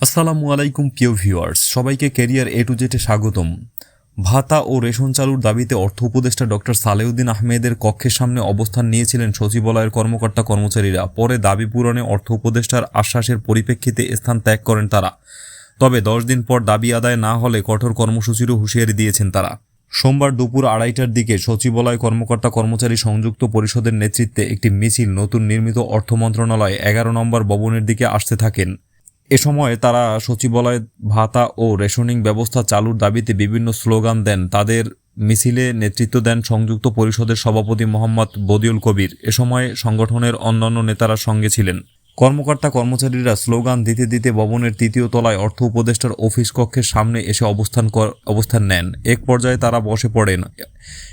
আসসালামু আলাইকুম, প্রিয় ভিউয়ার্স। সবাইকে ক্যারিয়ার এ টু জেটে স্বাগতম। ভাতা ও রেশন চালুর দাবিতে অর্থ উপদেষ্টা ডক্টর সালেউদ্দিন আহমেদের কক্ষের সামনে অবস্থান নিয়েছিলেন সচিবালয়ের কর্মকর্তা কর্মচারীরা। পরে দাবি পূরণে অর্থ উপদেষ্টার আশ্বাসের পরিপ্রেক্ষিতে স্থান ত্যাগ করেন তারা। তবে দশ দিন পর দাবি আদায় না হলে কঠোর কর্মসূচিরও হুঁশিয়ারি দিয়েছেন তারা। সোমবার দুপুর আড়াইটার দিকে সচিবালয় কর্মকর্তা কর্মচারী সংযুক্ত পরিষদের নেতৃত্বে একটি মিছিল নতুন নির্মিত অর্থ মন্ত্রণালয় এগারো নম্বর ভবনের দিকে আসতে থাকেন। এ সময় তারা সচিবালয় ভাতা ও রেশনিং ব্যবস্থা চালুর দাবিতে বিভিন্ন স্লোগান দেন। তাদের মিছিলে নেতৃত্ব দেন সংযুক্ত পরিষদের সভাপতি মোহাম্মদ বদিউল কবির। এ সময় সংগঠনের অন্যান্য নেতারা সঙ্গে ছিলেন। কর্মকর্তা কর্মচারীরা স্লোগান দিতে দিতে ভবনের তৃতীয় তলায় অর্থ উপদেষ্টার অফিস কক্ষের সামনে এসে অবস্থান অবস্থান নেন। এক পর্যায়ে তারা বসে পড়েন।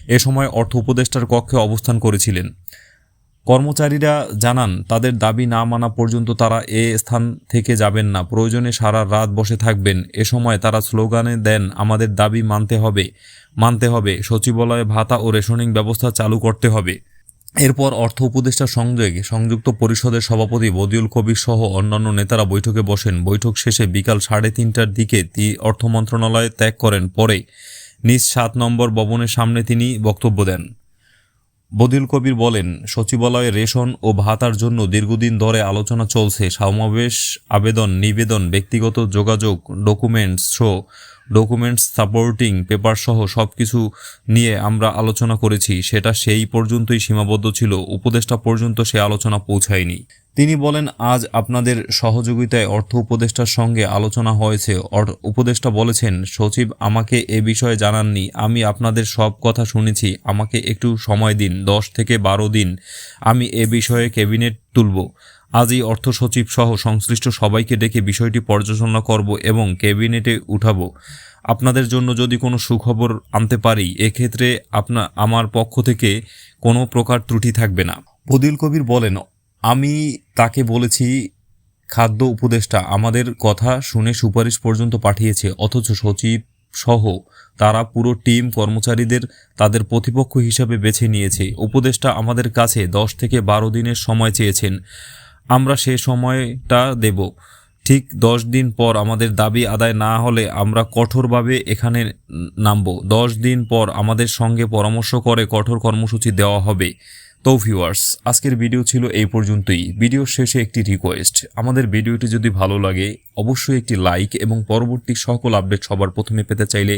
এ সময় অর্থ উপদেষ্টার কক্ষে অবস্থান করেছিলেন। কর্মচারীরা জানান, তাদের দাবি না মানা পর্যন্ত তারা এ স্থান থেকে যাবেন না। প্রয়োজনে সারা রাত বসে থাকবেন। এ সময় তারা স্লোগানে দেন, আমাদের দাবি মানতে হবে মানতে হবে। সচিবালয়ে ভাতা ও রেশনিং ব্যবস্থা চালু করতে হবে। এরপর অর্থ উপদেষ্টা সংযোগে, সংযুক্ত পরিষদের সভাপতি বদিউল কবির সহ অন্যান্য নেতারা বৈঠকে বসেন। বৈঠক শেষে বিকাল সাড়ে তিনটার দিকে অর্থ মন্ত্রণালয় ত্যাগ করেন। পরে নিজ সাত নম্বর ভবনের সামনে তিনি বক্তব্য দেন। বদিল কবির বলেন, সচিবালয়ে রেশন ও ভাতার জন্য দীর্ঘদিন ধরে আলোচনা চলছে। সমাবেশ, আবেদন, নিবেদন, ব্যক্তিগত যোগাযোগ, documents show documents supporting paper সহ সব কিছু নিয়ে আমরা আলোচনা করেছি। সেটা সেই পর্যন্তই সীমাবদ্ধ ছিল। উপদেষ্টা পর্যন্ত সে আলোচনা পৌঁছায়নি। তিনি বলেন, আজ আপনাদের সহযোগিতায় অর্থ উপদেষ্টার সঙ্গে আলোচনা হয়েছে। উপদেষ্টা বলেছেন, সচিব আমাকে এ বিষয়ে জানাননি। আমি আপনাদের সব কথা শুনেছি। আমাকে একটু সময় দিন, দশ থেকে বারো দিন। আমি এ বিষয়ে ক্যাবিনেট তুলব। আজই অর্থ সচিব সহ সংশ্লিষ্ট সবাইকে ডেকে বিষয়টি পর্যালোচনা করব এবং ক্যাবিনেটে উঠাবো। আপনাদের জন্য যদি কোনো সুখবর আনতে পারি, এক্ষেত্রে আপনা, আমার পক্ষ থেকে কোনো প্রকার ত্রুটি থাকবে না। বদিল কবির বলেন আমি তাকে বলেছি, খাদ্য উপদেষ্টা, আমাদের কথা শুনে সুপারিশ পর্যন্ত পাঠিয়েছে, অথচ সচিব সহ তারা পুরো টিম কর্মচারীদের তাদের প্রতিপক্ষ হিসাবে বেছে নিয়েছে। উপদেষ্টা আমাদের কাছে দশ থেকে বারো দিনের সময় চেয়েছেন। আমরা সে সময়টা দেব। ঠিক দশ দিন পর আমাদের দাবি আদায় না হলে আমরা কঠোরভাবে এখানে নামব। দশ দিন পর আমাদের সঙ্গে পরামর্শ করে কঠোর কর্মসূচি দেওয়া হবে। তো ভিউয়ার্স আজকের ভিডিও ছিল এই পর্যন্তই। ভিডিওর শেষে একটি রিকোয়েস্ট আমাদের ভিডিওটি যদি ভালো লাগে, অবশ্যই একটি লাইক এবং পরবর্তী সকল আপডেট সবার প্রথমে পেতে চাইলে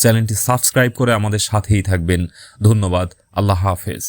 চ্যানেলটি সাবস্ক্রাইব করে আমাদের সাথেই থাকবেন। ধন্যবাদ। আল্লাহ হাফেজ।